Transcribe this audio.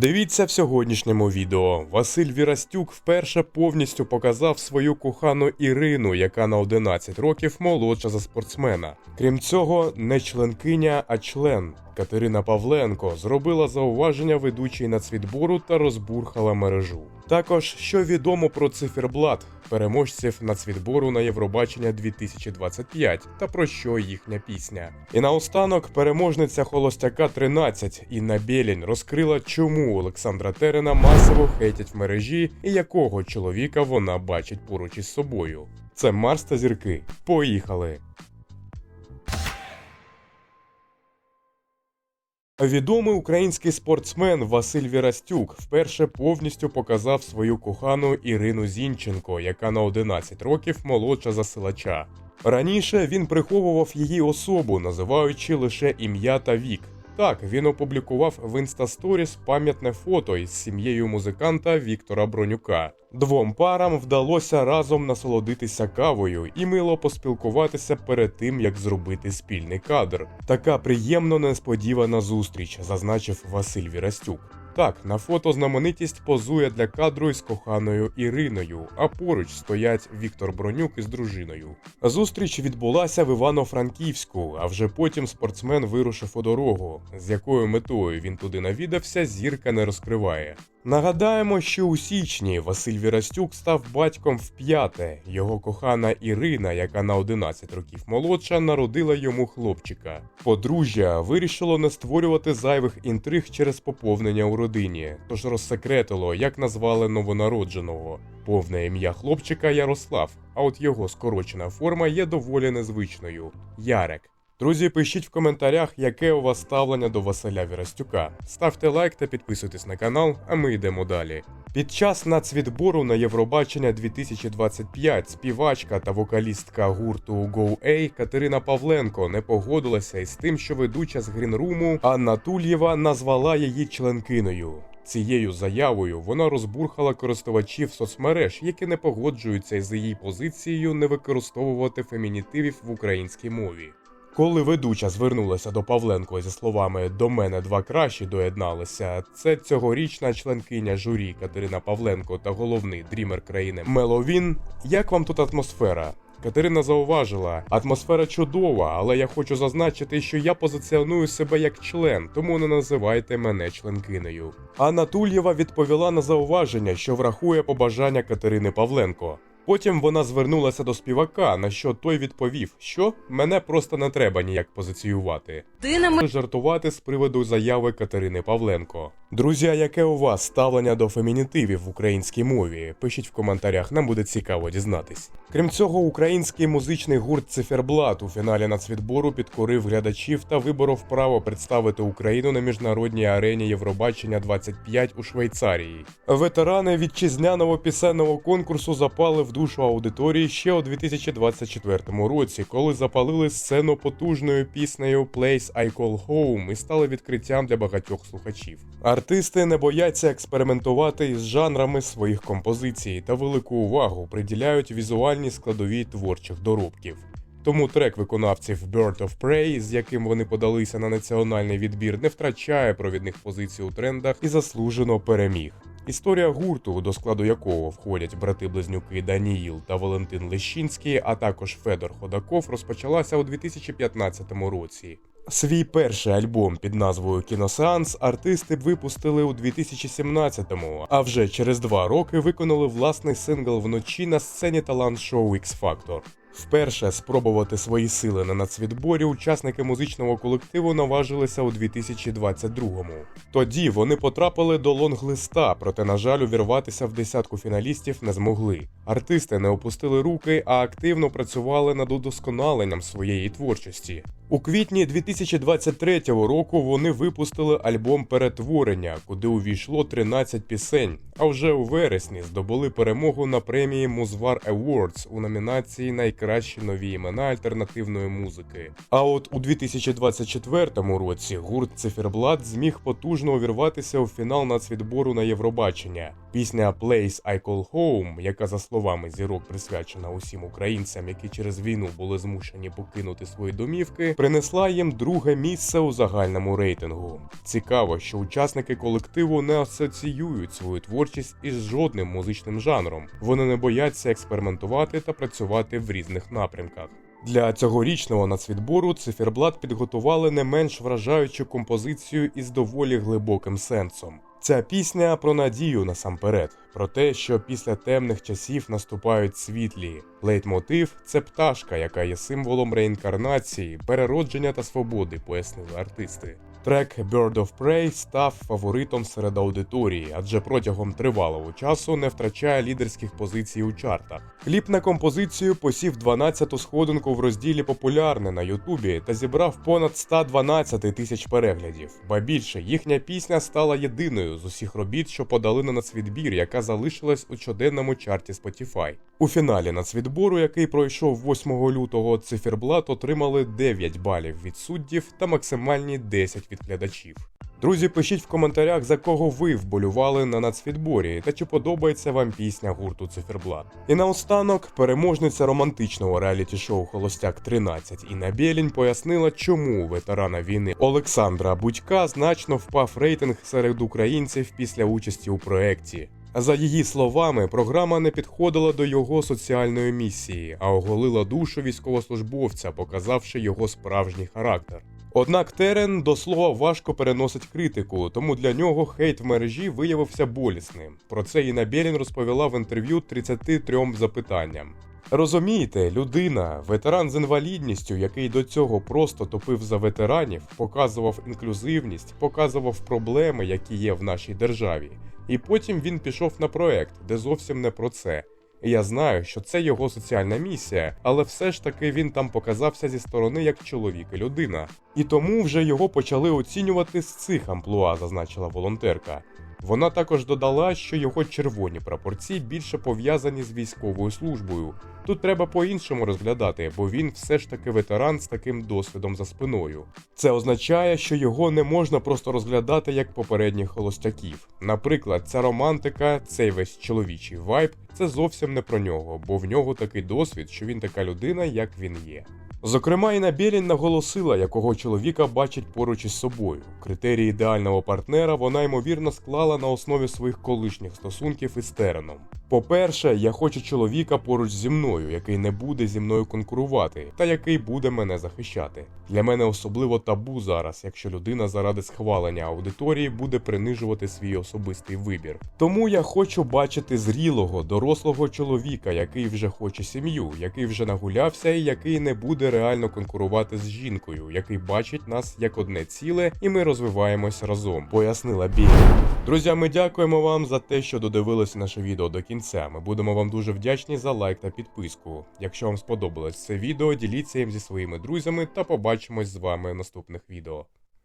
Дивіться в сьогоднішньому відео. Василь Вірастюк вперше повністю показав свою кохану Ірину, яка на 11 років молодша за спортсмена. Крім цього, не членкиня, а член. Катерина Павленко зробила зауваження ведучій нацвідбору та розбурхала мережу. Також що відомо про циферблат переможців нацвідбору на Євробачення 2025 та про що їхня пісня. І наостанок переможниця холостяка 13 Інна Білінь розкрила, чому Олександра Терена масово хейтять в мережі і якого чоловіка вона бачить поруч із собою. Це Марс та зірки. Поїхали! Відомий український спортсмен Василь Вірастюк вперше повністю показав свою кохану Ірину Зінченко, яка на 11 років молодша за силача. Раніше він приховував її особу, називаючи лише ім'я та вік. Так, він опублікував в Інстасторіс пам'ятне фото із сім'єю музиканта Віктора Бронюка. Двом парам вдалося разом насолодитися кавою і мило поспілкуватися перед тим, як зробити спільний кадр. Така приємно несподівана зустріч, зазначив Василь Вірастюк. Так, на фото знаменитість позує для кадру із коханою Іриною, а поруч стоять Віктор Бронюк із дружиною. Зустріч відбулася в Івано-Франківську, а вже потім спортсмен вирушив у дорогу. З якою метою він туди навідався, зірка не розкриває. Нагадаємо, що у січні Василь Вірастюк став батьком вп'яте. Його кохана Ірина, яка на 11 років молодша, народила йому хлопчика. Подружжя вирішило не створювати зайвих інтриг через поповнення у родині, тож розсекретило, як назвали новонародженого. Повне ім'я хлопчика Ярослав, а от його скорочена форма є доволі незвичною Ярек. Друзі, пишіть в коментарях, яке у вас ставлення до Василя Вірастюка. Ставте лайк та підписуйтесь на канал, а ми йдемо далі. Під час нацвідбору на Євробачення 2025 співачка та вокалістка гурту Go-A Катерина Павленко не погодилася із тим, що ведуча з Грінруму Анна Тульєва назвала її членкиною. Цією заявою вона розбурхала користувачів соцмереж, які не погоджуються з її позицією не використовувати фемінітивів в українській мові. Коли ведуча звернулася до Павленко зі словами До мене два кращі доєдналися, це цьогорічна членкиня журі Катерина Павленко та головний дрімер країни Меловін. Як вам тут атмосфера? Катерина зауважила, атмосфера чудова, але я хочу зазначити, що я позиціоную себе як член, тому не називайте мене членкинею. Анна Тульєва відповіла на зауваження, що врахує побажання Катерини Павленко. Потім вона звернулася до співака, на що той відповів, що мене просто не треба ніяк позиціювати. Ти не Жартувати з приводу заяви Катерини Павленко. Друзі, яке у вас ставлення до фемінітивів в українській мові? Пишіть в коментарях, нам буде цікаво дізнатись. Крім цього, український музичний гурт Циферблат у фіналі нацвідбору підкорив глядачів та виборов право представити Україну на міжнародній арені Євробачення 25 у Швейцарії. Ветерани вітчизняного пісенного конкурсу запали в душу аудиторії ще у 2024 році, коли запалили сцену потужною піснею Place I Call Home і стали відкриттям для багатьох слухачів. Артисти не бояться експериментувати із жанрами своїх композицій та велику увагу приділяють візуальній складовій творчих доробків. Тому трек виконавців Bird of Prey, з яким вони подалися на національний відбір, не втрачає провідних позицій у трендах і заслужено переміг. Історія гурту, до складу якого входять брати-близнюки Даніїл та Валентин Лещинський, а також Федор Ходаков, розпочалася у 2015 році. Свій перший альбом під назвою Кіносеанс артисти випустили у 2017-му, а вже через два роки виконали власний сингл вночі на сцені талант-шоу X Factor. Вперше спробувати свої сили на нацвідборі учасники музичного колективу наважилися у 2022-му. Тоді вони потрапили до лонглиста, проте, на жаль, увірватися в десятку фіналістів не змогли. Артисти не опустили руки, а активно працювали над удосконаленням своєї творчості. У квітні 2023 року вони випустили альбом Перетворення, куди увійшло 13 пісень. А вже у вересні здобули перемогу на премії Музвар Awards у номінації найкращі нові імена альтернативної музики. А от у 2024 році гурт Циферблат зміг потужно увірватися у фінал нацвідбору на Євробачення. Пісня Place I Call Home, яка за словами зірок присвячена усім українцям, які через війну були змушені покинути свої домівки, принесла їм друге місце у загальному рейтингу. Цікаво, що учасники колективу не асоціюють свою творчість із жодним музичним жанром. Вони не бояться експериментувати та працювати в різних напрямках. Для цьогорічного нацвідбору циферблат підготували не менш вражаючу композицію із доволі глибоким сенсом. Ця пісня про надію насамперед, про те, що після темних часів наступають світлі. Лейтмотив це пташка, яка є символом реінкарнації, переродження та свободи, пояснили артисти. Трек Bird of Prey став фаворитом серед аудиторії, адже протягом тривалого часу не втрачає лідерських позицій у чартах. Кліп на композицію посів 12-ту сходинку в розділі Популярне на Ютубі та зібрав понад 112 тисяч переглядів. Ба більше їхня пісня стала єдиною з усіх робіт, що подали на нацвідбір, яка залишилась у щоденному чарті Spotify. У фіналі нацвідбору, який пройшов 8 лютого, циферблат отримали 9 балів від суддів та максимальні 10 від глядачів. Друзі, пишіть в коментарях, за кого ви вболювали на нацвідборі та чи подобається вам пісня гурту Циферблат. І наостанок переможниця романтичного реаліті-шоу Холостяк 13 Інна Бєлінь пояснила, чому ветерана війни Олександра Будька значно впав рейтинг серед українців після участі у проєкті. За її словами, програма не підходила до його соціальної місії, а оголила душу військовослужбовця, показавши його справжній характер. Однак Терен до слова важко переносить критику, тому для нього хейт в мережі виявився болісним. Про це Інна Бєлін розповіла в інтерв'ю 33 запитанням. Розумієте, людина, ветеран з інвалідністю, який до цього просто топив за ветеранів, показував інклюзивність, показував проблеми, які є в нашій державі. І потім він пішов на проект, де зовсім не про це. Я знаю, що це його соціальна місія, але все ж таки він там показався зі сторони як чоловік і людина. І тому вже його почали оцінювати з цих амплуа, зазначила волонтерка. Вона також додала, що його червоні прапорці більше пов'язані з військовою службою. Тут треба по-іншому розглядати, бо він все ж таки ветеран з таким досвідом за спиною. Це означає, що його не можна просто розглядати як попередніх холостяків. Наприклад, ця романтика, цей весь чоловічий вайб це зовсім не про нього, бо в нього такий досвід, що він така людина, як він є. Зокрема, Інна Бєлін наголосила, якого чоловіка бачить поруч із собою. Критерії ідеального партнера вона ймовірно склала на основі своїх колишніх стосунків із Тереном. По-перше, я хочу чоловіка поруч зі мною, який не буде зі мною конкурувати, та який буде мене захищати. Для мене особливо табу зараз, якщо людина заради схвалення аудиторії буде принижувати свій особистий вибір. Тому я хочу бачити зрілого, дорослого чоловіка, який вже хоче сім'ю, який вже нагулявся і який не буде реально конкурувати з жінкою, який бачить нас як одне ціле, і ми розвиваємось разом, пояснила Білі. Друзі, ми дякуємо вам за те, що додивилися наше відео до кінця. Ми будемо вам дуже вдячні за лайк та підписку. Якщо вам сподобалось це відео, діліться їм зі своїми друзями та побачимось з вами в наступних відео.